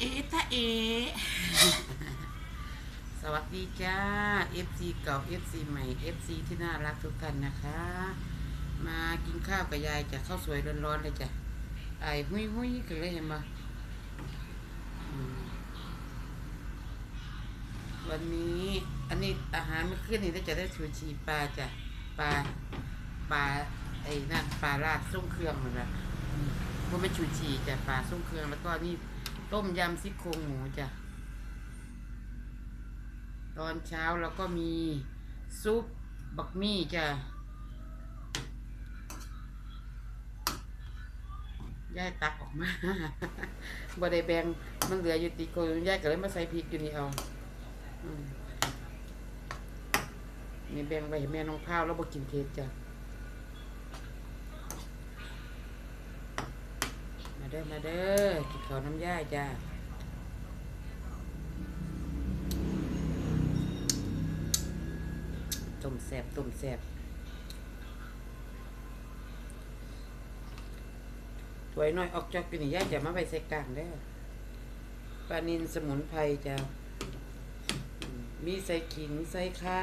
เอตาเอ สวัสดีจ้า FC เก่า FC ใหม่ FC ที่น่ารักทุกท่านนะคะ มากินข้าวกับยายจะข้าวสวยร้อนๆเลยจ้ะไอ้หุยหุยกันเลยเห็นปะวันนี้อันนี้อาหารเมื่อคืนนี้จะได้ชูชีปลาจ้ะปลาปลาไอ้นั่นปลาราดส้มเครื่องนั่นแหละอืมมันเป็นชูชีจ้ะปลาส้มเครื่องแล้วก็นี่ ต้มยำซี่โครงหมูจ้ะ ตอนเช้าเราก็มีซุปบักมี่จ้ะ ย่ายตักออกมาบ่ได้แบงมันเหลืออยู่ติโกยย่ายก็เลยมาใส่พริกอยู่นี่เอาอืมนี่แบงไว้ให้แม่น้องข้าวแล้วบ่กินเผ็ดจ้ะ มาเด้ อมาเด้อกินข้าวน้ำย่าจ้ะต้มแสบต้มแสบถวยน้อยออกจากกินนี่ย่าจะมาไปใส่กลางได้อปลานินสมุนไพรจะอืมมีใส่ขิงใส่ข่า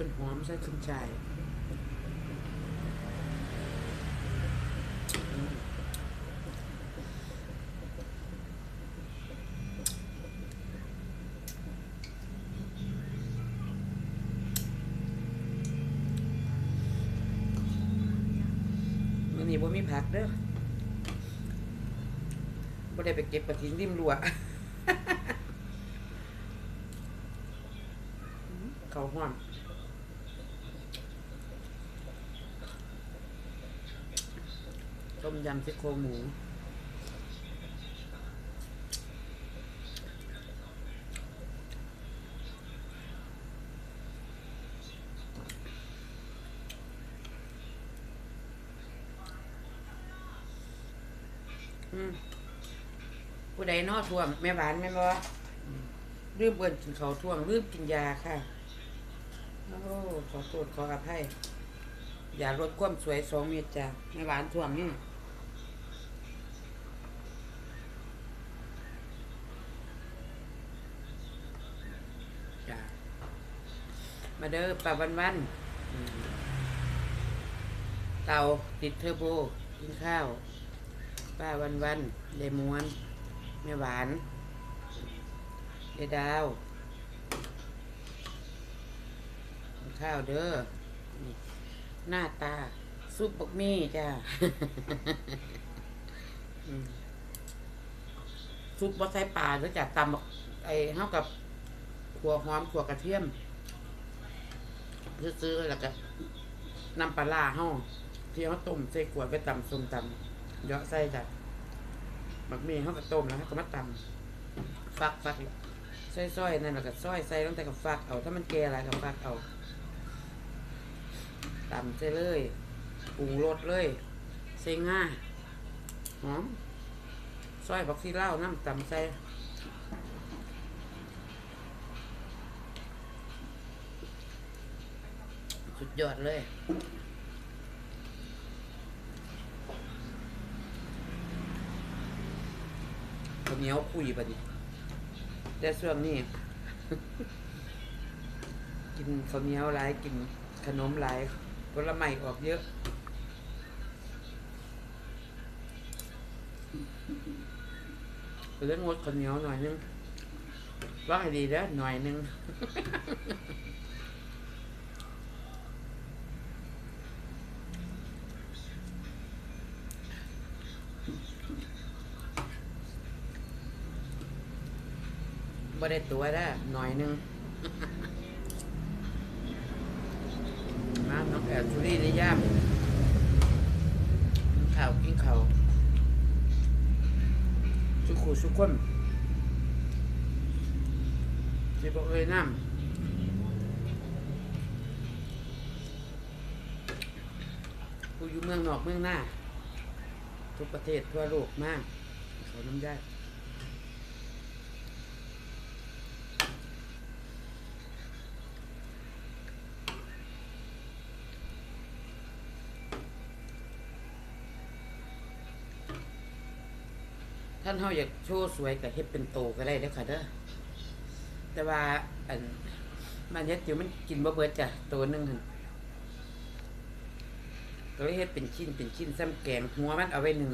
ต้นหอมใส่ขึ้นชายอืมมื้อนี้บ่มีผักเด้อบ่ได้ไปเก็บกระถินริมรั้วเขาห้อน ต้มยำซี่โครงหมู อืมผู้ใดนอท่วงแม่หวานแม่นบ่อืมลืมเบิ่นกินเขาวท่วงลืมกินยาค่ะ โอ้ขอโทษขออภัยอย่าลดความสวยสองเมตรจ้ะแม่หวานท่วงนี่จ้ะมา เด้อป่าวันวันอืมเตาติดเทอร์โบกินข้าวป้าวันวันยายม้วนแม่หวานยายดาวกินข้าวเด้อนี่หน้าตาซุปบกมี่จ้า อืมซุปบะใส่ปลาแล้วจะตำบักไอ้เท่ากับขัวหอมขัวกระเทียม ซื้อๆแล้วก็นำปลาร้าเฮาที่เขาต้มใส่ขวดไปตำส้มตำเยอะใส่จ้ะบักหมี่เขาก็ต้มแล้วเขาก็มาตำฟักฟักซอยๆนั่นแล้วก็ซอยใส่ตั้งแต่กับฟักเอา ถ้ามันแก่อะไรกับฟักเอาตำใส่เลยปรุงรสเลยใส่ง่าหอมซอยบักซีเล่าน้ำตำใส่ สุดยอดเลยข้าวเหนียวคุยปะดิแต่ช่วงนี้ กินข้าวเหนียวหลายกินขนมหลายผลไม้ออกเยอะเรื่องงดข้าวเหนียวหน่อยนึงว่าให้ดีแล้วหน่อยนึง บ่ได้ตัวได้หน่อยหนึงน้ำน้องแอดสุรีได้ยามกินข้าวกินข้าวสุขุสุขคนสิบอกเลยน้ำผู้อยู่เมืองนอกเมืองหน้า ทุกประเทศทั่วโลกมากขาเขาน้ำได้ ท่านเฮาอยากโชว์สวยกับเฮ็ดเป็นโตก็ได้เด้อค่ะเด้อแต่ว่าอันมันเฮ็ดอยู่มันกินบ่เบิดจ้ะตัวหนึงหั่นก็เลยเฮ็ดเป็นชิ้นเป็นชิ้นซ้ำแกงหัวมันเอาไว้หนึ่ง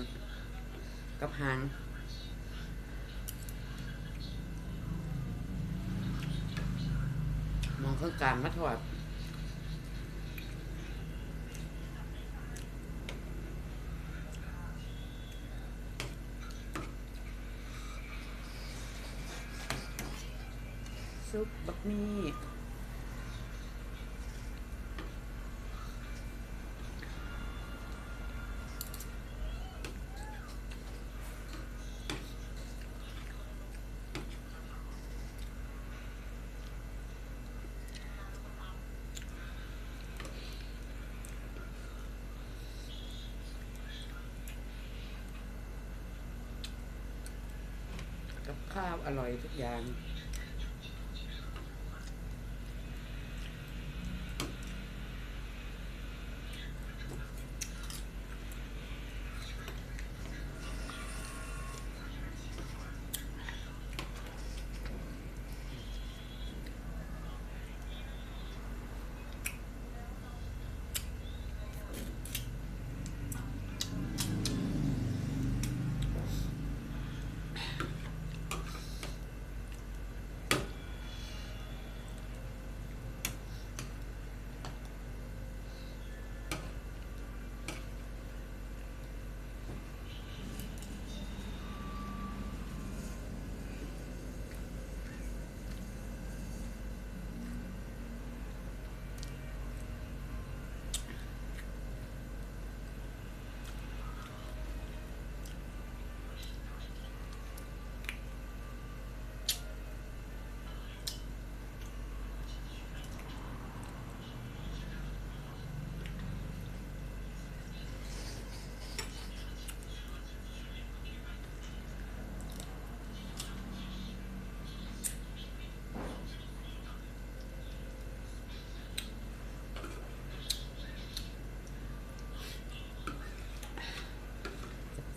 กับหางมองข้างกลางมาทอด ซุปบักมี่กับข้าวอร่อยทุกอย่าง แ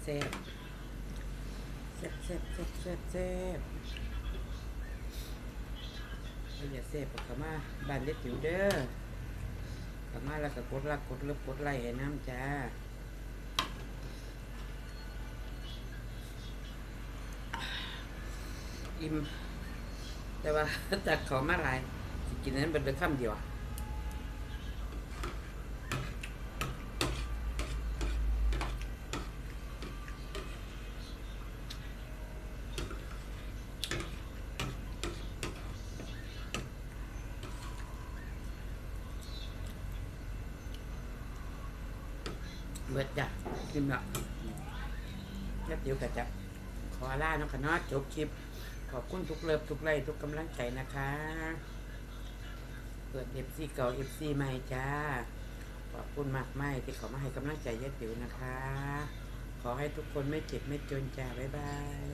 ซ่บแซ่บแซ่บแซ่บแซ่บแซ่บเราอย่าแซ่บเขามาบ้านเล็กจิ๋วเด้อเขามาแล้วก็กดรักกดเลิฟกดไลค์ให้น้ำจ้าอิ่มแต่ว่าจากเขามาหลายกินนั้นเป็นเดือคำเดียวอะ เบิดจ้ะกินละแล้วเดี๋ยวก็จะขอลาเนาะค่ะเนาะจบคลิป ขอบคุณทุกเลิฟทุกไลค์ทุกกำลังใจนะคะ เปิดเอฟซีเก่าเอฟซีใหม่จ้า ขอบคุณมากไม่ที่เขามาให้กำลังใจยายติ๋วนะคะ ขอให้ทุกคนไม่เจ็บไม่จนจ้า บ๊ายบาย